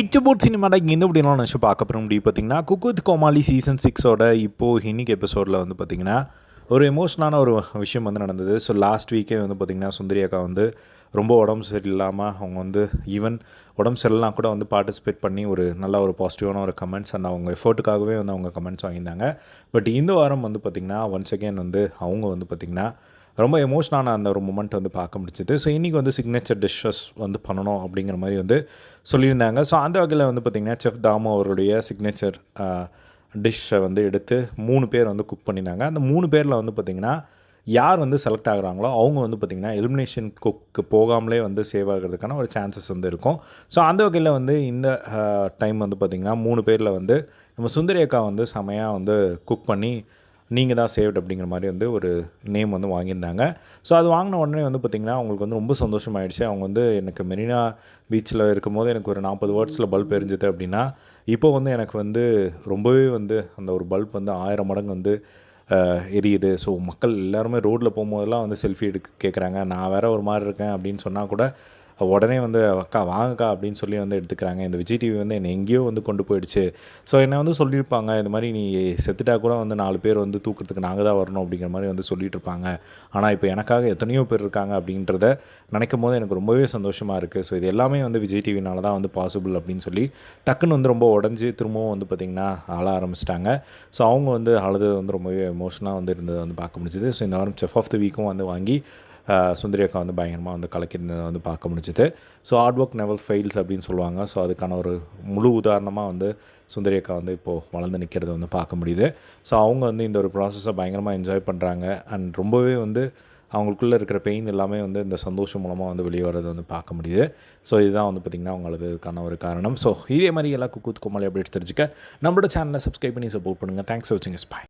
இச்சபோட் சினிமாவில் இங்கே இந்த அப்படின்னா நினச்சி பார்க்க போகிற முடியும் பார்த்தீங்கன்னா குக்குத் கோமாளி சீசன் சிக்ஸோட இப்போது இன்னைக்கு எபிசோடில் வந்து பார்த்திங்கன்னா ஒரு எமோஷனான ஒரு விஷயம் வந்து நடந்தது. ஸோ லாஸ்ட் வீக்கே வந்து பார்த்திங்கன்னா சுந்தரி அக்கா வந்து ரொம்ப உடம்பு சரியில்லாமல் அவங்க வந்து ஈவன் உடம்பு சரியில்லாம் கூட வந்து பார்ட்டிசிபேட் பண்ணி ஒரு நல்ல ஒரு பாசிட்டிவான ஒரு கமெண்ட்ஸ் அந்த அவங்க எஃபர்ட்டுக்காகவே வந்து அவங்க கமெண்ட்ஸ் வாங்கியிருந்தாங்க. பட் இந்த வாரம் வந்து பார்த்திங்கன்னா ஒன்ஸ் அகேன் வந்து அவங்க வந்து பார்த்திங்கன்னா ரொம்ப எமோஷனான அந்த ஒரு மூமெண்ட் வந்து பார்க்க முடிச்சுது ஸோ இன்றைக்கி வந்து சிக்னேச்சர் டிஷ்ஷஸ் வந்து பண்ணணும் அப்படிங்கிற மாதிரி வந்து சொல்லியிருந்தாங்க. ஸோ அந்த வகையில் வந்து பார்த்திங்கன்னா செஃப் தாமு அவருடைய சிக்னேச்சர் டிஷ்ஷை வந்து எடுத்து மூணு பேர் வந்து குக் பண்ணியிருந்தாங்க. அந்த மூணு பேரில் வந்து பார்த்திங்கன்னா யார் வந்து செலக்ட் ஆகுறாங்களோ அவங்க வந்து பார்த்திங்கன்னா எலிமினேஷன் குக்கு போகாமலே வந்து சேவ் ஆகிறதுக்கான ஒரு சான்சஸ் வந்து இருக்கும். ஸோ அந்த வகையில் வந்து இந்த டைம் வந்து பார்த்திங்கன்னா மூணு பேரில் வந்து நம்ம சுந்தரி அக்கா வந்து செமையாக வந்து குக் பண்ணி நீங்கள் தான் சேவ்ட் அப்படிங்கிற மாதிரி வந்து ஒரு நேம் வந்து வாங்கியிருந்தாங்க. ஸோ அது வாங்கின உடனே வந்து பார்த்திங்கன்னா அவங்களுக்கு வந்து ரொம்ப சந்தோஷமாயிடுச்சு. அவங்க வந்து எனக்கு மெரினா பீச்சில் இருக்கும்போது எனக்கு ஒரு நாற்பது வேர்ட்ஸில் பல்ப் எரிஞ்சுது அப்படின்னா இப்போ வந்து எனக்கு வந்து ரொம்பவே வந்து அந்த ஒரு பல்ப் வந்து ஆயிரம் மடங்கு வந்து எரியுது. ஸோ மக்கள் எல்லாருமே ரோட்டில் போகும்போதெல்லாம் வந்து செல்ஃபி எடுக்க கேட்குறாங்க நான் வேறு ஒரு மாதிரி இருக்கேன் அப்படின்னு சொன்னால் கூட உடனே வந்து அக்கா வாங்கக்கா அப்படின்னு சொல்லி வந்து எடுத்துக்கிறாங்க. இந்த விஜய் டிவி வந்து என்னை எங்கேயோ வந்து கொண்டு போயிடுச்சு. ஸோ என்னை வந்து சொல்லியிருப்பாங்க இந்த மாதிரி நீ செத்துட்டா கூட வந்து நாலு பேர் வந்து தூக்கிறதுக்கு நாங்கள் தான் வரணும் அப்படிங்கிற மாதிரி வந்து சொல்லிட்டு இருப்பாங்க ஆனால் இப்போ எனக்காக எத்தனையோ பேர் இருக்காங்க அப்படின்றத நினைக்கும் போது எனக்கு ரொம்பவே சந்தோஷமாக இருக்குது ஸோ இது எல்லாமே வந்து விஜய் டிவினால தான் வந்து பாசிபிள் அப்படின்னு சொல்லி டக்குன்னு வந்து ரொம்ப உடஞ்சி திரும்பவும் வந்து பார்த்திங்கன்னா ஆள ஆரம்பிச்சிட்டாங்க. ஸோ அவங்க வந்து அழுது வந்து ரொம்பவே எமோஷனாக வந்து இருந்ததை வந்து பார்க்க முடிஞ்சுது. ஸோ இந்த வாரம் செஃப் ஆஃப் த வீக்கும் வந்து வாங்கி சுந்தரி அக்கா வந்து பயங்கரமாக வந்து கலக்கிருந்ததை வந்து பார்க்க முடிஞ்சுது. So hard work never fails அப்படின்னு சொல்லுவாங்க. ஸோ அதுக்கான ஒரு முழு உதாரணமாக வந்து சுந்தரி அக்கா வந்து இப்போது வளர்ந்து நிற்கிறத வந்து பார்க்க முடியுது. ஸோ அவங்க வந்து இந்த ஒரு ப்ராசஸை பயங்கரமாக என்ஜாய் பண்ணுறாங்க அண்ட் ரொம்பவே வந்து அவங்களுக்குள்ளே இருக்கிற பெயின் எல்லாமே வந்து இந்த சந்தோஷம் மூலமாக வந்து வெளியே வரதை வந்து பார்க்க முடியுது. ஸோ இதுதான் வந்து பார்த்திங்கன்னா அவங்களுக்கான ஒரு காரணம். ஸோ இதே மாதிரி எல்லா குக்கூத் கோமாளி அப்டேட்ஸ் தெரிஞ்சுக்க நம்மளோட சேனலை சப்ஸ்கிரைப் பண்ணி சப்போர்ட் பண்ணுங்கள் தேங்க்ஸ் ஃபார் வாட்சிங் ஸ்பை